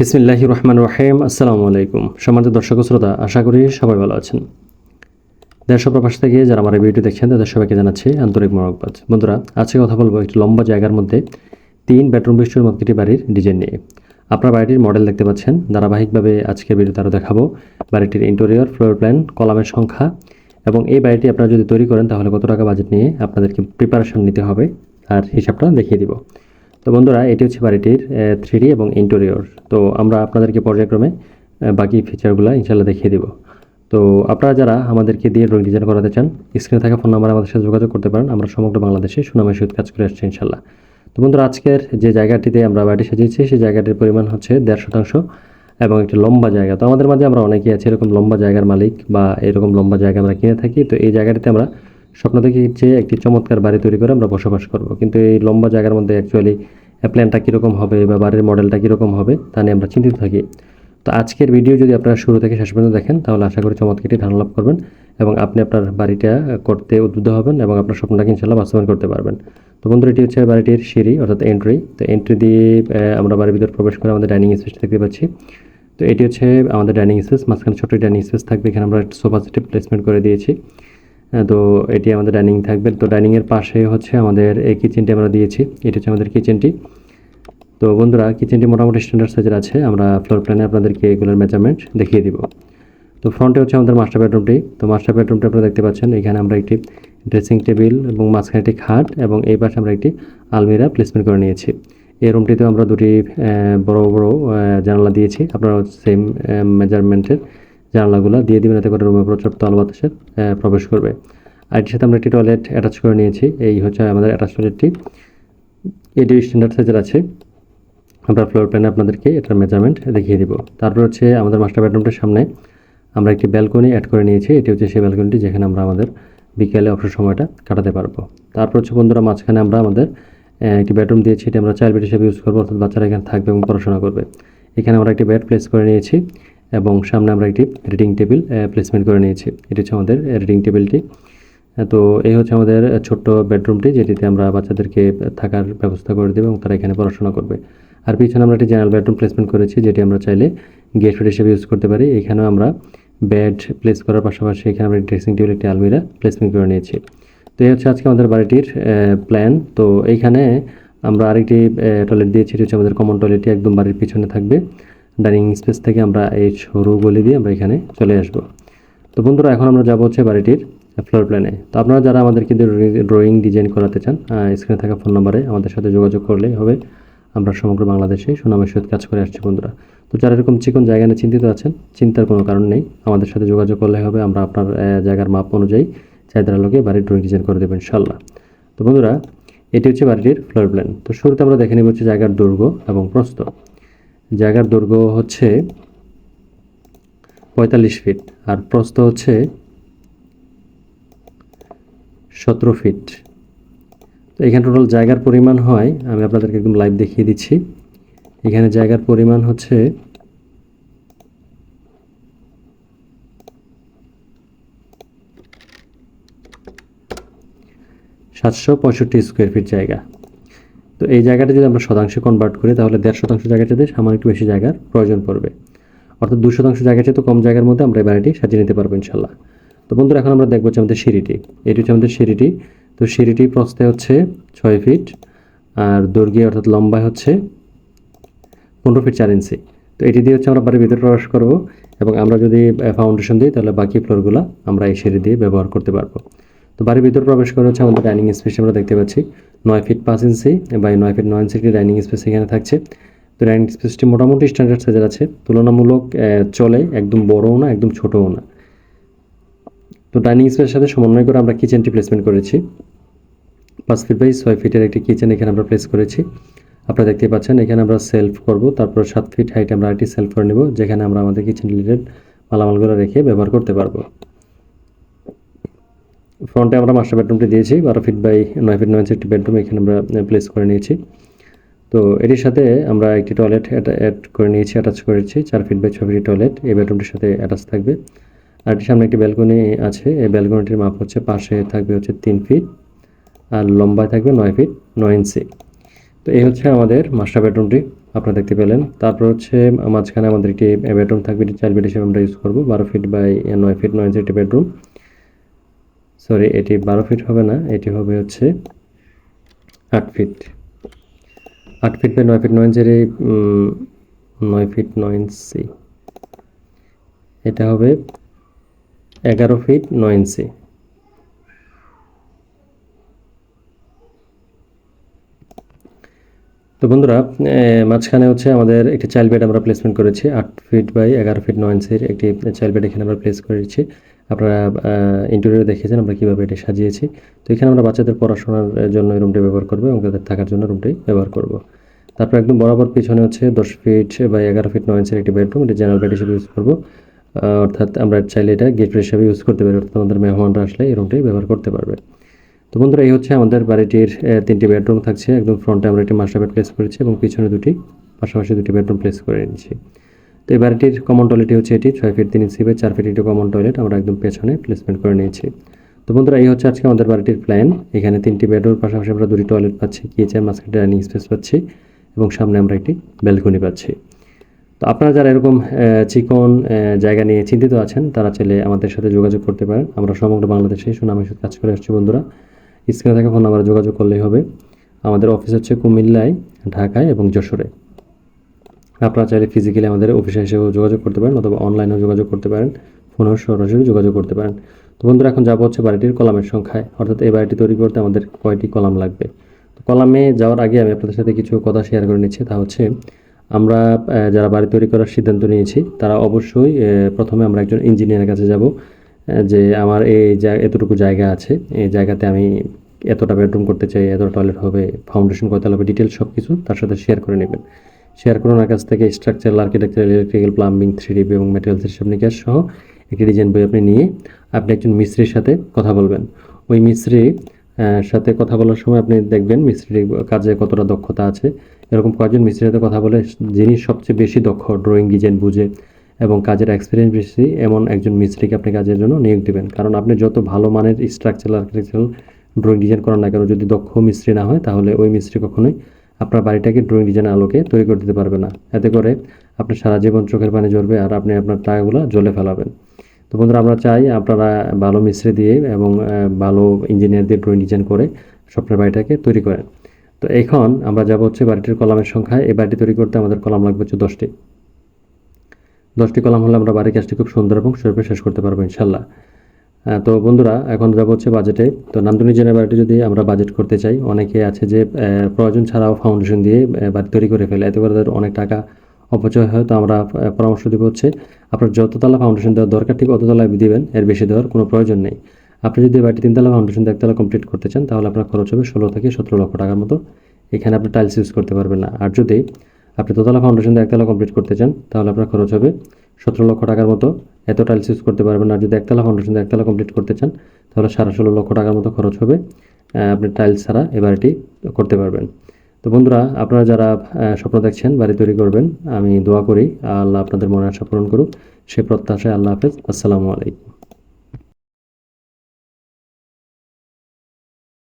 বিসমিল্লাহি রহমান রহিম আসসালামু আলাইকুম। সম্মানিত দর্শক শ্রোতা, আশা করি সবাই ভালো আছেন। দেশ প্রবাস থেকে যারা আমার এই ভিডিও দেখছেন, তাদের সবাইকে জানাচ্ছি আন্তরিক মরকবাদ বন্ধুরা, আজকে কথা বলব একটি লম্বা জায়গার মধ্যে তিন বেডরুম বিশিষ্ট একটি বাড়ির ডিজাইন নিয়ে। আপনার বাড়িটির মডেল দেখতে পাচ্ছেন। ধারাবাহিকভাবে আজকের ভিডিওতে আরও দেখাবো বাড়িটির ইন্টেরিয়র, ফ্লোর প্ল্যান, কলামের সংখ্যা এবং এই বাড়িটি আপনারা যদি তৈরি করেন, তাহলে কত টাকা বাজেট নিয়ে আপনাদেরকে প্রিপারেশন নিতে হবে, আর হিসাবটা দেখিয়ে দিব। তো বন্ধুরা, এটি হচ্ছে বাড়িটির থ্রি এবং ইন্টেরিয়র তো আমরা আপনাদেরকে পর্যায়ক্রমে বাকি ফিচারগুলো ইনশাল্লাহ দেখিয়ে দিব। তো আপনারা যারা আমাদেরকে দিয়ে ড্রয়িং ডিজাইন করাতে চান স্ক্রিনে থাকা ফোন নাম্বারে আমাদের সাথে যোগাযোগ করতে পারেন। আমরা সমগ্র বাংলাদেশে সুনামের সহিত কাজ করে আসছি ইনশাল্লাহ তো বন্ধুরা, আজকের যে জায়গাটিতে আমরা বাড়ি সাজিয়েছি, সেই জায়গাটির পরিমাণ হচ্ছে দেড় শতাংশ এবং একটি লম্বা জায়গা। তো আমাদের মাঝে আমরা অনেকেই আছি, এরকম লম্বা জায়গার মালিক বা এরকম লম্বা জায়গা আমরা কিনে থাকি। তো এই জায়গাটিতে আমরা স্বপ্ন দেখি যে একটি চমৎকার বাড়ি তৈরি করে আমরা বসবাস করব। কিন্তু এই লম্বা জায়গার মধ্যে অ্যাকচুয়ালি প্ল্যানটা কীরকম হবে বা বাড়ির মডেলটা কীরকম হবে, তা নিয়ে আমরা চিন্তিত থাকি। তো আজকের ভিডিও যদি আপনারা শুরু থেকে শেষ পর্যন্ত দেখেন, তাহলে আশা করি চমৎকারটি ধারণা লাভ করবেন এবং আপনি আপনার বাড়িটা করতে উদ্বুদ্ধ হবেন এবং আপনার স্বপ্নটাকে ইনশাল্লাহ বাস্তবায়ন করতে পারবেন। তো বন্ধুরা, এটি হচ্ছে বাড়িটির সিঁড়ি, অর্থাৎ এন্ট্রি তো এন্ট্রি দিয়ে আমরা বাড়ির ভিতর প্রবেশ করে আমাদের ডাইনিং স্পেস দেখতে পাচ্ছি। তো এটি হচ্ছে আমাদের ডাইনিং স্পেস মাঝখানে ছোটো ডাইনিং স্পেস থাকবে। এখানে আমরা সোফা সেটে প্লেসমেন্ট করে দিয়েছি। তো এটি আমাদের ডাইনিং থাকবে। তো ডাইনিংয়ের পাশে হচ্ছে আমাদের এই কিচেনটি আমরা দিয়েছি। এটি হচ্ছে আমাদের কিচেনটি। তো বন্ধুরা, কিচেনটি মোটামুটি স্ট্যান্ডার্ড সাইজের আছে। আমরা ফ্লোর প্ল্যানে আপনাদেরকে এগুলোর মেজারমেন্ট দেখিয়ে দিব। তো ফ্রন্টে হচ্ছে আমাদের মাস্টার বেডরুমটি তো মাস্টার বেডরুমটি আপনারা দেখতে পাচ্ছেন। এখানে আমরা একটি ড্রেসিং টেবিল এবং মাঝখানে একটি খাট এবং এই পাশে আমরা একটি আলমিরা প্লেসমেন্ট করে নিয়েছি। এই রুমটিতেও আমরা দুটি বড় বড় জানালা দিয়েছি। আপনারা সেম মেজারমেন্টের জানালাগুলো দিয়ে দিবেন, এতে করে রুমে পর্যাপ্ত আলো বাতাসের প্রবেশ করবে। আর এটির সাথে আমরা একটি টয়লেট অ্যাটাচ করে নিয়েছি। এই হচ্ছে আমাদের অ্যাটাচ টয়লেটটি। এটি স্ট্যান্ডার্ড সাইজের আছে। আমরা ফ্লোর প্ল্যানে আপনাদেরকে এটার মেজারমেন্ট দেখিয়ে দিব। তারপর হচ্ছে আমাদের মাস্টার বেডরুমটার সামনে আমরা একটি ব্যালকনি অ্যাড করে নিয়েছি। এটি হচ্ছে সেই ব্যালকনিটি যেখানে আমরা আমাদের বিকেলে অবসর সময়টা কাটাতে পারব। তারপর হচ্ছে বন্ধুরা, মাঝখানে আমরা আমাদের একটি বেডরুম দিয়েছি। এটি আমরা চাইল্ড বেড হিসেবে ইউজ করব, অর্থাৎ বাচ্চারা এখানে থাকবে এবং পড়াশোনা করবে। এখানে আমরা একটি বেড প্লেস করে নিয়েছি। এবং সামনে আমরা একটি রিডিং টেবিল প্লেসমেন্ট করে নিয়েছি। এটি হচ্ছে আমাদের রিডিং টেবিলটি তো এই হচ্ছে আমাদের ছোট্ট বেডরুমটি যেটিতে আমরা বাচ্চাদেরকে থাকার ব্যবস্থা করে দেবো এবং তারা এখানে পড়াশোনা করবে। আর পিছনে আমরা একটি জেনারেল বেডরুম প্লেসমেন্ট করেছি, যেটি আমরা চাইলে গেট হিসেবে ইউজ করতে পারি। এখানেও আমরা বেড প্লেস করার পাশাপাশি এখানে আমরা ড্রেসিং টেবিল একটি আলমিরা প্লেসমেন্ট করে নিয়েছি। তো এই হচ্ছে আজকে আমাদের বাড়িটির প্ল্যান তো এইখানে আমরা আরেকটি টয়লেট দিয়েছি, এটি হচ্ছে আমাদের কমন টয়লেটটি একদম বাড়ির পিছনে থাকবে। ডাইনিং স্পেস থেকে আমরা এই সরু গলি দিয়ে আমরা এখানে চলে আসব। তো বন্ধুরা, এখন আমরা যাব হচ্ছে বাড়িটির ফ্লোর প্ল্যানে তো আপনারা যারা আমাদেরকে ড্রয়িং ডিজাইন করাতে চান স্ক্রিনে থাকা ফোন নাম্বারে আমাদের সাথে যোগাযোগ করলেই হবে। আমরা সমগ্র বাংলাদেশে সুনামের সহিত কাজ করে আসছি বন্ধুরা। তো যারা এরকম চিকন জায়গা নিয়ে চিন্তিত আছেন, চিন্তার কোনো কারণ নেই। আমাদের সাথে যোগাযোগ করলে হবে। আমরা আপনার জায়গার মাপ অনুযায়ী চাহিদার আলোকে বাড়ির ড্রয়িং ডিজাইন করে দেবেন ইনশাল্লাহ তো বন্ধুরা, এটি হচ্ছে বাড়িটির ফ্লোর প্ল্যান তো শুরুতে আমরা দেখে নিব হচ্ছে জায়গার দুর্গ এবং প্রস্থ। জায়গার দৈর্ঘ্য হচ্ছে পঁয়তাল্লিশ ফিট আর প্রস্থ হচ্ছে সতেরো ফিট। তো এখানে টোটাল জায়গার পরিমাণ হয়, আমি আপনাদেরকে একদম লাইভ দেখিয়ে দিচ্ছি। এখানে জায়গার পরিমাণ হচ্ছে সাতশো পঁয়ষট্টি স্কোয়ার ফিট জায়গা। তো এই জায়গাটা যদি আমরা শতাংশে কনভার্ট করি, তাহলে দেড় শতাংশ জায়গাটাতে সামান্য একটু বেশি জায়গার প্রয়োজন পড়বে। অর্থাৎ দু শতাংশ জায়গা তো কম জায়গার মধ্যে আমরা এই বাড়িটি সাজিয়ে নিতে পারব ইনশাল্লাহ। তো বন্ধুরা, এখন আমরা দেখব হচ্ছে আমাদের সিঁড়িটি। এটি হচ্ছে আমাদের সিঁড়িটি। তো সিঁড়িটি প্রস্থে হচ্ছে ছয় ফিট আর দৈর্ঘ্যে অর্থাৎ লম্বায় হচ্ছে পনেরো ফিট চার ইঞ্চি তো এটি দিয়ে হচ্ছে আমরা বাড়ির ভিতরে প্রবেশ করব এবং আমরা যদি ফাউন্ডেশন দিই, তাহলে বাকি ফ্লোরগুলো আমরা এই সিঁড়ি দিয়ে ব্যবহার করতে পারব। তো বাড়ির ভিতরে প্রবেশ করে হচ্ছে আমাদের ডাইনিং স্পেস আমরা দেখতে পাচ্ছি। নয় ফিট পাঁচ ইঞ্চি বা নয় ফিট নয় ইঞ্চি ডাইনিং স্পেস এখানে থাকছে। তো ডাইনিং স্পেসটি মোটামুটি স্ট্যান্ডার্ড সাইজের আছে। তুলনামূলক চলে, একদম বড়ও না, একদম ছোটও না। তো ডাইনিং স্পেসের সাথে সমন্বয় করে আমরা কিচেনটি প্লেসমেন্ট করেছি। পাঁচ ফিট বাই ছয় ফিটের একটি কিচেন এখানে আমরা প্লেস করেছি। আপনারা দেখতে পাচ্ছেন, এখানে আমরা সেলফ করব, তারপর সাত ফিট হাইটে আমরা একটি সেলফ করে নেব, যেখানে আমরা আমাদের কিচেন রিলেটেড মালামালগুলো রেখে ব্যবহার করতে পারব। ফ্রন্টে আমরা মাস্টার বেডরুমটি দিয়েছি, বারো ফিট বাই নয় ফিট নয় একটি বেডরুম এখানে আমরা প্লেস করে নিয়েছি। তো এটির সাথে আমরা একটি টয়লেট অ্যাড করে নিয়েছি অ্যাটাচ করেছি, চার ফিট বাই ছ ফিট টয়লেট এই বেডরুমটির সাথে অ্যাটাচ থাকবে। আর এটির সামনে একটি ব্যালকনি আছে, এই ব্যালকনিটির মাপ হচ্ছে, পাশে থাকবে হচ্ছে তিন ফিট আর লম্বায় থাকবে নয় ফিট নয় ইঞ্চি তো এই হচ্ছে আমাদের মাস্টার বেডরুমটি আপনারা দেখতে পেলেন। তারপর হচ্ছে, মাঝখানে আমাদের একটি বেডরুম থাকবে, এটি চাইল্ড বেড হিসেবে আমরা ইউজ করব, বারো ফিট বাই নয় ফিট নয় ইঞ্চি একটি বেডরুম সরি এটি বারো ফিট হবে না, এটি হবে হচ্ছে আট ফিট আট ফিট বাই নয় ফিট নয় ইঞ্চের এই নয় ফিট নয় ইঞ্চি এটা হবে এগারো ফিট নয় ইঞ্চি তো বন্ধুরা মাঝখানে হচ্ছে আমাদের একটি চাইল্ড বেড আমরা প্লেসমেন্ট করেছি, আট ফিট বাই এগারো ফিট নয় ইঞ্চির একটি চাইল্ড বেড এখানে আমরা প্লেস করেছি। আপনারা ইন্টেরিয়র দেখেছেন আমরা কীভাবে এটা সাজিয়েছি। তো এখানে আমরা বাচ্চাদের পড়াশোনার জন্য এই রুমটি ব্যবহার করব এবং তাদের থাকার জন্য রুমটি ব্যবহার করব। তারপর একদম বরাবর পিছনে হচ্ছে দশ ফিট বা এগারো ফিট নয় ইঞ্চের একটি বেডরুম এটি জেনারেল বেড হিসেবে ইউজ করব। অর্থাৎ আমরা চাইলে এটা গেট হিসেবে ইউজ করতে পারি, অর্থাৎ আমাদের মেহমানরা আসলে এই রুমটি ব্যবহার করতে পারবে। তো বন্ধুরা, এই হচ্ছে আমাদের বাড়িটির তিনটি বেডরুম থাকছে। একদম ফ্রন্টে আমরা একটি মাস্টার বেড প্লেস করেছি এবং পিছনে দুটি, পাশাপাশি দুটি বেডরুম প্লেস করে নিয়েছি। তো এই বাড়িটির কমন টয়লেটটি হচ্ছে এটি, ছয় ফিট তিন ইঞ্চি চার ফিট একটি কমন টয়লেট আমরা একদম পেছনে প্লেসমেন্ট করে নিয়েছি। তো বন্ধুরা, এই হচ্ছে আজকে আমাদের বাড়িটির প্ল্যান এখানে তিনটি বেডরুম পাশাপাশি আমরা দুটি টয়লেট পাচ্ছি। কিচেন মাঝখানে ডাইনিং স্পেস পাচ্ছি এবং সামনে আমরা একটি ব্যালকনি পাচ্ছি। তো আপনারা যারা এরকম চিকন জায়গা নিয়ে চিন্তিত আছেন, তারা চাইলে আমাদের সাথে যোগাযোগ করতে পারেন। আমরা সমগ্র বাংলাদেশে সুনামের সাথে কাজ করে আসছি বন্ধুরা। স্ক্রিনে থাকা ফোন নাম্বারে যোগাযোগ করলেই হবে। আমাদের অফিস হচ্ছে কুমিল্লায়, ঢাকায় এবং যশোরে। আপনারা চাইলে ফিজিক্যালি আমাদের অফিসে এসেও যোগাযোগ করতে পারেন অথবা অনলাইনেও যোগাযোগ করতে পারেন। ফোনেও সরাসরি যোগাযোগ করতে পারেন। তো বন্ধুরা, এখন যাব হচ্ছে বাড়িটির কলামের সংখ্যায়। অর্থাৎ এই বাড়িটি তৈরি করতে আমাদের কয়টি কলাম লাগবে? তো কলামে যাওয়ার আগে আমি আপনাদের সাথে কিছু কথা শেয়ার করে নিচ্ছি। তা হচ্ছে, আমরা যারা বাড়ি তৈরি করার সিদ্ধান্ত নিয়েছি, তারা অবশ্যই প্রথমে আমরা একজন ইঞ্জিনিয়ারের কাছে যাব যে আমার এই এতটুকু জায়গা আছে। এই জায়গাতে আমি এতটা বেডরুম করতে চাই, এতটা টয়লেট হবে ফাউন্ডেশন কত হবে ডিটেলস সব কিছু তার সাথে শেয়ার করে নেবেন। শেয়ার করুন। কাছ থেকে structural architectural electrical plumbing three এবং মেটেরিয়ালস হিসাব নিকাশ সহ একটি ডিজাইন বই আপনি নিয়ে আপনি একজন মিস্ত্রির সাথে কথা বলবেন। ওই মিস্ত্রি সাথে কথা বলার সময় আপনি দেখবেন মিস্ত্রির কাজে কতটা দক্ষতা আছে। এরকম কয়েকজন মিস্ত্রির সাথে কথা বলে যিনি সবচেয়ে বেশি দক্ষ ড্রয়িং ডিজাইন বুঝে এবং কাজের এক্সপিরিয়েন্স বেশি, এমন একজন মিস্ত্রিকে আপনি কাজের জন্য নিয়োগ দেবেন। কারণ আপনি যত ভালো মানের স্ট্রাকচারাল আর্কিটেকচারাল ড্রয়িং ডিজাইন করান না কেন, যদি দক্ষ মিস্ত্রি না হয়, তাহলে ওই মিস্ত্রি কখনোই আপনার বাড়িটাকে ড্রয়িং ডিজাইন আলোকে তৈরি করে দিতে পারবে না। এতে করে আপনার সারা জীবন চোখের পানি ঝরবে আর আপনি আপনার টাকাগুলো জলে ফেলাবেন। তো বন্ধুরা, আমরা চাই আপনারা ভালো মিস্ত্রি দিয়ে এবং ভালো ইঞ্জিনিয়ার দিয়ে ড্রয়িং ডিজাইন করে স্বপ্নের বাড়িটাকে তৈরি করেন। তো এখন আমরা যাব হচ্ছে বাড়িটির কলামের সংখ্যায়। এই বাড়িটি তৈরি করতে আমাদের কলাম লাগবে হচ্ছে দশটি। দশটি কলাম হলে আমরা বাড়ির কাজটি খুব সুন্দর এবং সুরূপে শেষ করতে পারব ইনশাল্লাহ। তো বন্ধুরা, এখন যাব হচ্ছে বাজেটে তো নান্দনী জেনের বাড়িটি যদি আমরা বাজেট করতে চাই, অনেকে আছে যে প্রয়োজন ছাড়াও ফাউন্ডেশন দিয়ে বাড়ি তৈরি করে ফেলে। এতে করে তাদের অনেক টাকা অপচয় হয়। তো আমরা পরামর্শ দেবো হচ্ছে, আপনার যততলা ফাউন্ডেশন দেওয়ার দরকার, ঠিক অততলায় দিবেন, এর বেশি দেওয়ার কোনো প্রয়োজন নেই। আপনি যদি বাড়িটি তিনতলা ফাউন্ডেশন একতলা কমপ্লিট করতে চান, তাহলে আপনার খরচ হবে ষোলো থেকে সতেরো লক্ষ টাকার মতো। এখানে আপনি টাইলস ইউজ করতে পারবেন না। আর যদি আপনি দোতলা ফাউন্ডেশন দিয়ে একতলা কমপ্লিট করতে চান, তাহলে আপনার খরচ হবে সতেরো লক্ষ টাকার মতো। এত টাইলস ইউজ করতে পারবেন আর যদি একতলা ফাউন্ডেশন দিয়ে একতলা কমপ্লিট করতে চান, তাহলে সাড়ে ষোলো লক্ষ টাকার মতো খরচ হবে আপনি টাইলস ছাড়া এই বাড়িটি করতে পারবেন। তো বন্ধুরা, আপনারা যারা স্বপ্ন দেখছেন, বাড়ি তৈরি করবেন, আমি দোয়া করি, আল্লাহ আপনাদের মনে আশা পূরণ করুক। সে প্রত্যাশায় আল্লাহ হাফেজ। আসসালামু আলাইকুম।